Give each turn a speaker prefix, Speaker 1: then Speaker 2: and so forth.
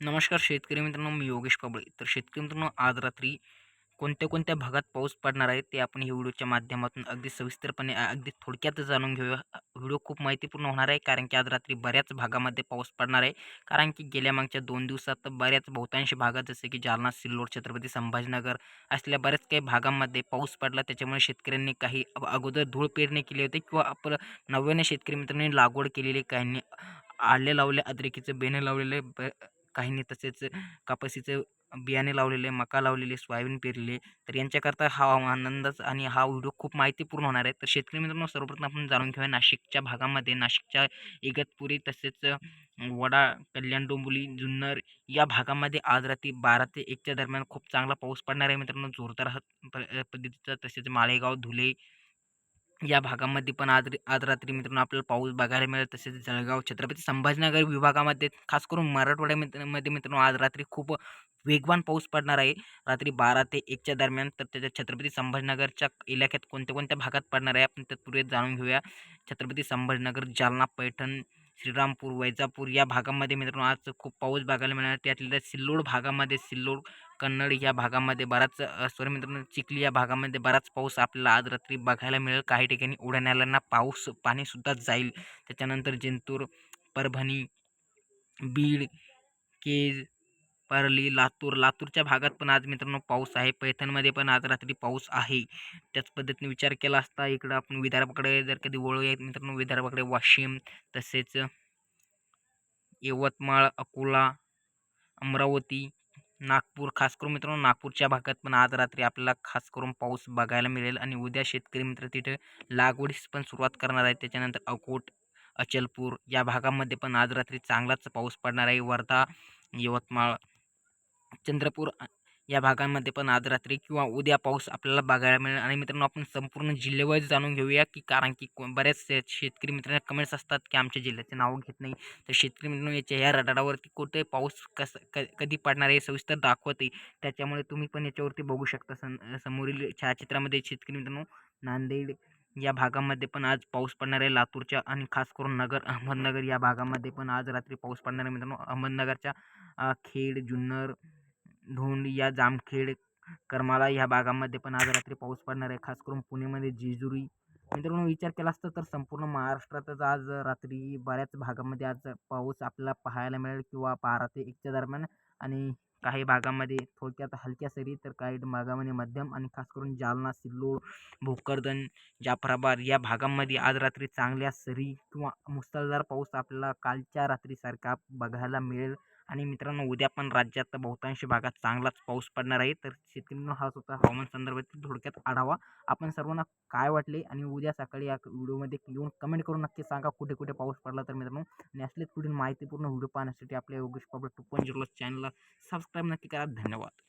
Speaker 1: नमस्कार शेतकरी मित्रांनो मी योगेश काबळे तर शेतकरी मित्रांनो आज रात्री कोणत्या कोणत्या भागात पाऊस पडणार आहे ते आपण या व्हिडिओच्या माध्यमातून अगदी सविस्तरपणे अगदी थोडक्यात जाणून घेऊया. व्हिडिओ खूप माहितीपूर्ण होणार आहे कारण की आज रात्री बऱ्याच भागामध्ये पाऊस पडणार आहे. कारण की गेल्या मागच्या दोन दिवसात बऱ्याच बहुतांश भागात जसे की जालना सिल्लोड छत्रपती संभाजीनगर असल्या बऱ्याच काही भागांमध्ये पाऊस पडला. त्याच्यामुळे शेतकऱ्यांनी काही अगोदर धूळ पेरणी केली होती किंवा आपलं नव्याने शेतकरी मित्रांनी लागवड केलेली काहींनी आले लावले अद्रेकीचं बेणे लावलेले ब काहींनी तसेच कापसीचं बियाणे लावलेले मका लावलेले सोयाबीन पेरलेले तर यांच्याकरता हा आनंदच आणि हा व्हिडिओ खूप माहितीपूर्ण होणार आहे. तर शेतकरी मित्रांनो सर्वप्रथम आपण जाणून घेऊया नाशिकच्या भागामध्ये. नाशिकच्या इगतपुरी तसेच वडा कल्याण डोंबोली जुन्नर या भागामध्ये आज रात्री बारा ते एकच्या दरम्यान खूप चांगला पाऊस पडणार आहे मित्रांनो. जोरदार प- पद्धतीचा तसेच माळेगाव धुले या भागामध्ये पण आज आज रात्री मित्रांनो आपल्याला पाऊस बघायला मिळेल तसेच जळगाव छत्रपती संभाजीनगर विभागामध्ये खास करून मराठवाड्यामध्ये मध्ये मित्रांनो आज रात्री खूप वेगवान पाऊस पडणार आहे. रात्री बारा ते एकच्या दरम्यान तर त्याच्या छत्रपती संभाजीनगरच्या इलाक्यात कोणत्या कोणत्या भागात पडणार आहे आपण तत्पूर्वी जाणून घेऊया. छत्रपती संभाजीनगर जालना पैठण श्रीरामपूर वैजापूर या भागामध्ये मित्रांनो आज खूप पाऊस बघायला मिळणार. त्यातल्या सिल्लोड भागामध्ये सिल्लोड कन्नड या भागामध्ये बराच सॉरी मित्रांनो चिखली या भागामध्ये बराच पाऊस आपल्याला आज रात्री बघायला मिळेल. काही ठिकाणी उड्यानाल्यांना पाऊस पाणीसुद्धा जाईल. त्याच्यानंतर जिंतूर परभणी बीड केज परली लातूर. लातूरच्या भागात पण आज मित्रांनो पाऊस आहे. पैठणमध्ये पण आज रात्री पाऊस आहे. त्याच पद्धतीने विचार केला असता इकडं आपण विदर्भाकडे जर कधी वळूया मित्रांनो विदर्भाकडे वाशिम तसेच यवतमाळ अकोला अमरावती नागपूर. खास करून मित्रांनो नागपूरच्या भागात पण आज रात्री आपल्याला खास करून पाऊस बघायला मिळेल. आणि उद्या शेतकरी मित्र तिथे लागवडीस पण सुरुवात करणार आहे त्याच्यानंतर अकोट अचलपूर या भागामध्ये पण आज रात्री चांगलाच पाऊस पडणार आहे. वर्धा यवतमाळ चंद्रपूर या भागांमध्ये पण आज रात्री किंवा उद्या पाऊस आपल्याला बघायला मिळेल. आणि मित्रांनो आपण संपूर्ण जिल्ह्यावाईज जाणून घेऊया की कारण की को- बऱ्याच शेतकरी मित्रांना कमेंट्स असतात की आमच्या जिल्ह्याचे नाव घेत नाही. तर शेतकरी मित्रांनो याच्या ह्या रडारावरती कुठे पाऊस कसं क कधी पडणार आहे सविस्तर दाखवते. त्याच्यामुळे तुम्ही पण याच्यावरती बघू शकता. सं समोरील छायाचित्रामध्ये शेतकरी मित्रांनो नांदेड या भागामध्ये पण आज पाऊस पडणार आहे. लातूरच्या आणि खास करून नगर अहमदनगर या भागामध्ये पण आज रात्री पाऊस पडणार आहे मित्रांनो. अहमदनगरच्या खेड जुन्नर धोंड या जामखेड करमाळा ह्या भागामध्ये पण आज रात्री पाऊस पडणार आहे. खास करून पुणेमध्ये जेजुरी. मित्रांनो विचार केला असता तर संपूर्ण महाराष्ट्रातच आज रात्री बऱ्याच भागामध्ये आज पाऊस आपल्याला पाहायला मिळेल किंवा बारा ते एकच्या दरम्यान आणि काही भागामध्ये थोडक्यात हलक्या सरी तर काही भागामध्ये मध्यम आणि खास करून जालना सिल्लोड भोकरदन जाफराबाद या भागामध्ये आज रात्री चांगल्या सरी किंवा मुसळधार पाऊस आपल्याला कालच्या रात्रीसारखा बघायला मिळेल. आणि मित्रांनो उद्या पण राज्यात बहुतांश भागात चांगलाच पाऊस पडणार आहे. तर शेतकऱ्यांना हा होता हवामान संदर्भातील थोडक्यात आढावा. आपण सर्वांना काय वाटले आणि उद्या सकाळी या व्हिडिओमध्ये येऊन कमेंट करून नक्की सांगा कुठे कुठे पाऊस पडला तर मित्रांनो. नॅशनल पुढील माहितीपूर्ण व्हिडिओ पाहण्यासाठी आपल्या Yogesh Pabal two point zero चॅनलला सबस्क्राईब नक्की करा. धन्यवाद.